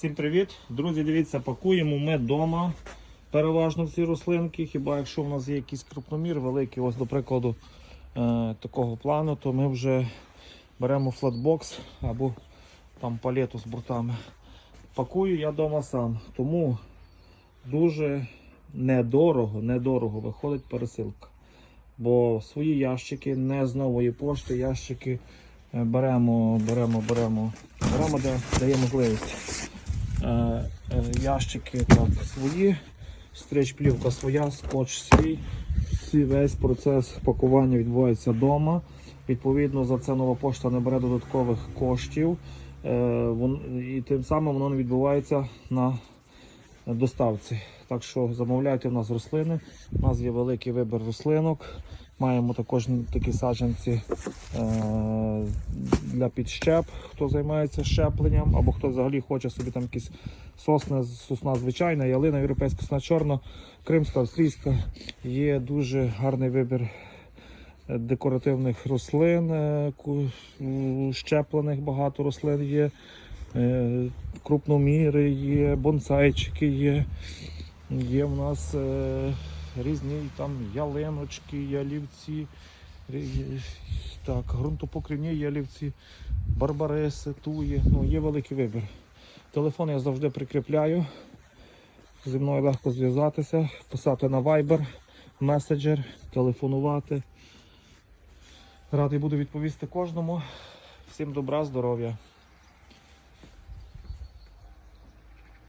Всім привіт! Друзі, дивіться, пакуємо ми вдома переважно всі рослинки. Хіба якщо в нас є якийсь крупномір великий, ось до прикладу е, такого плану, то ми вже беремо флетбокс або там палету з бортами. Пакую я вдома сам, тому дуже недорого, недорого виходить пересилка. Бо свої ящики, не з нової пошти, ящики е, беремо, беремо, беремо, беремо, де дає можливість. Е, е, ящики так свої, стріч плівка своя, скотч свій. Всі, весь процес пакування відбувається вдома. Відповідно, за це нова пошта не бере додаткових коштів. Е, і тим самим воно не відбувається на доставці. Так що замовляйте в нас рослини. У нас є великий вибір рослинок. Маємо також такі саджанці е, для підщеп, хто займається щепленням, або хто взагалі хоче собі там якісь сосни, сосна звичайна, ялина, європейська сосна чорна, кримська, австрійська. Є дуже гарний вибір е, декоративних рослин, е, щеплених багато рослин є. Крупноміри є, бонсайчики є. Є в нас різні там ялиночки, ялівці, так, ґрунтопокривні ялівці, барбариси, туї. Ну, є великий вибір. Телефон я завжди прикріпляю. Зі мною легко зв'язатися, писати на Viber, меседжер, телефонувати. Радий буду відповісти кожному. Всім добра, здоров'я.